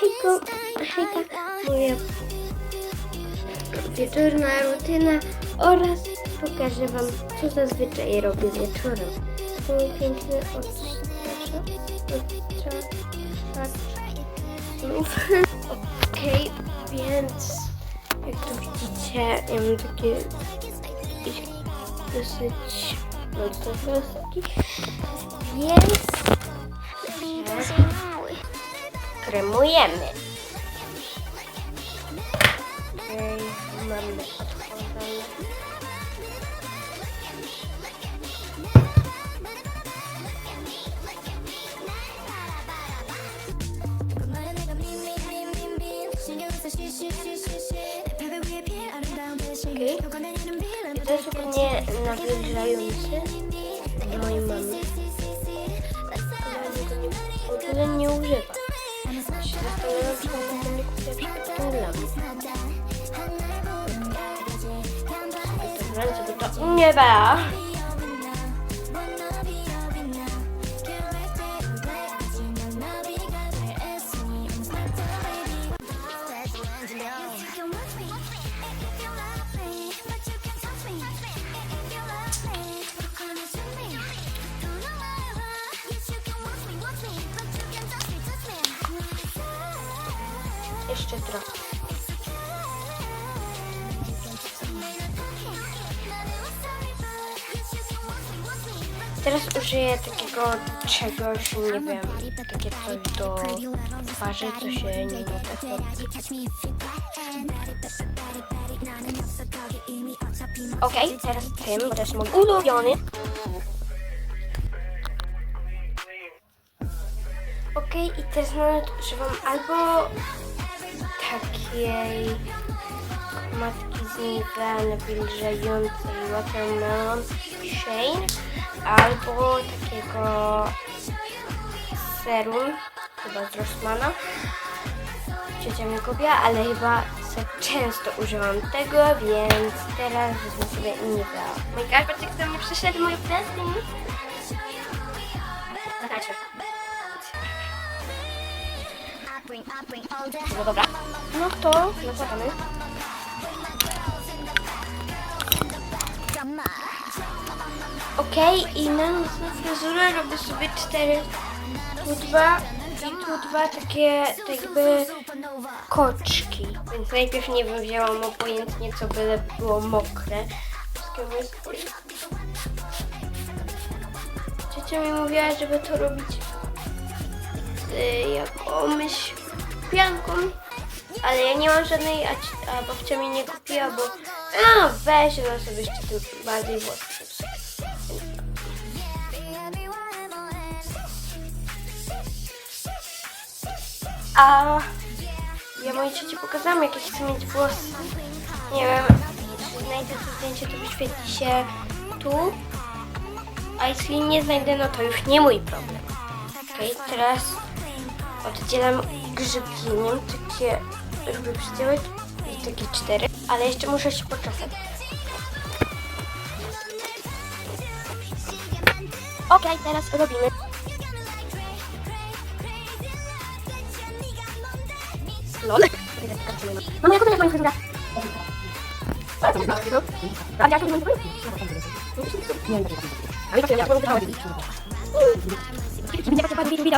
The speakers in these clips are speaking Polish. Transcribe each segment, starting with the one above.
Hejko, hejka, moja wieczorna rutyna oraz pokażę Wam, co zazwyczaj robię wieczorem. Mój piękny odstrasza, odstraszacz snów. Okej, więc jak tu widzicie, ja mam takie dosyć mocne włoski, więc kremujemy. Okej, mamy odchodzone. Okej. To jest zupełnie nawilżający do mojej mamy. Go nie, żeby to nie ba. Jeszcze trochę. Teraz użyję takiego czegoś, nie wiem, takie coś do twarzy, co się nie da Okej, teraz tym, bo to jest mój ulubiony. Okej, i teraz nawet używam albo takiej matki z Nivea nawilżającej Watermelon Shane albo takiego serum chyba z Rossmana ciocia mi kupiła, ale chyba za często używam tego, więc teraz wezmę sobie Nivea. Mój patrzcie kto mi przyszedł, mój prezent. Zagrajcie. No dobra. No to nakładamy. Okej, i na nocną fryzurę robię sobie cztery, tu dwa i tu dwa takie tak jakby koczki. Więc najpierw nie wiem, wzięłam obojętnie, co byle było mokre. Ciocia mi mówiła, żeby to robić z jakąś pianką, ale ja nie mam żadnej, a, ci- a babcia mi nie kupiła, bo a weź ona sobie jeszcze tym bardziej włosy. A ja mojej cioci pokazałam, jakie chcę mieć włosy. Nie wiem, czy znajdę to zdjęcie, to wyświetli się tu. A jeśli nie znajdę, no to już nie mój problem. Okej, teraz oddzielam grzybieniem takie robię przydziałek i takie cztery, ale jeszcze muszę się poczesać. Okej, teraz robimy. 너는 너는 약속을 해보는 것이다. 아, 약속을 해보는 것이다. 아니, 그냥 약속을 해보는 것이다. 김재가 좀 빠지게 준비다.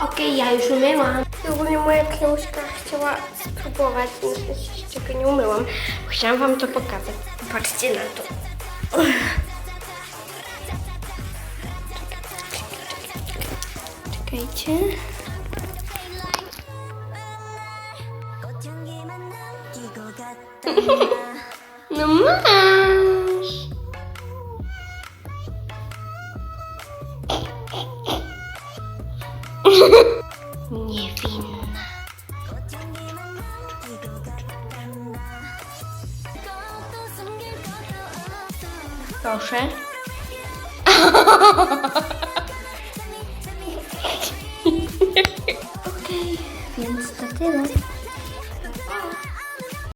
Okej, ja już umyłam. Ogólnie moja książka chciała spróbować, jeszcze czego nie umyłam. Chciałam wam to pokazać. Patrzcie na to. Czekajcie. No Proszę. Więc to tyle.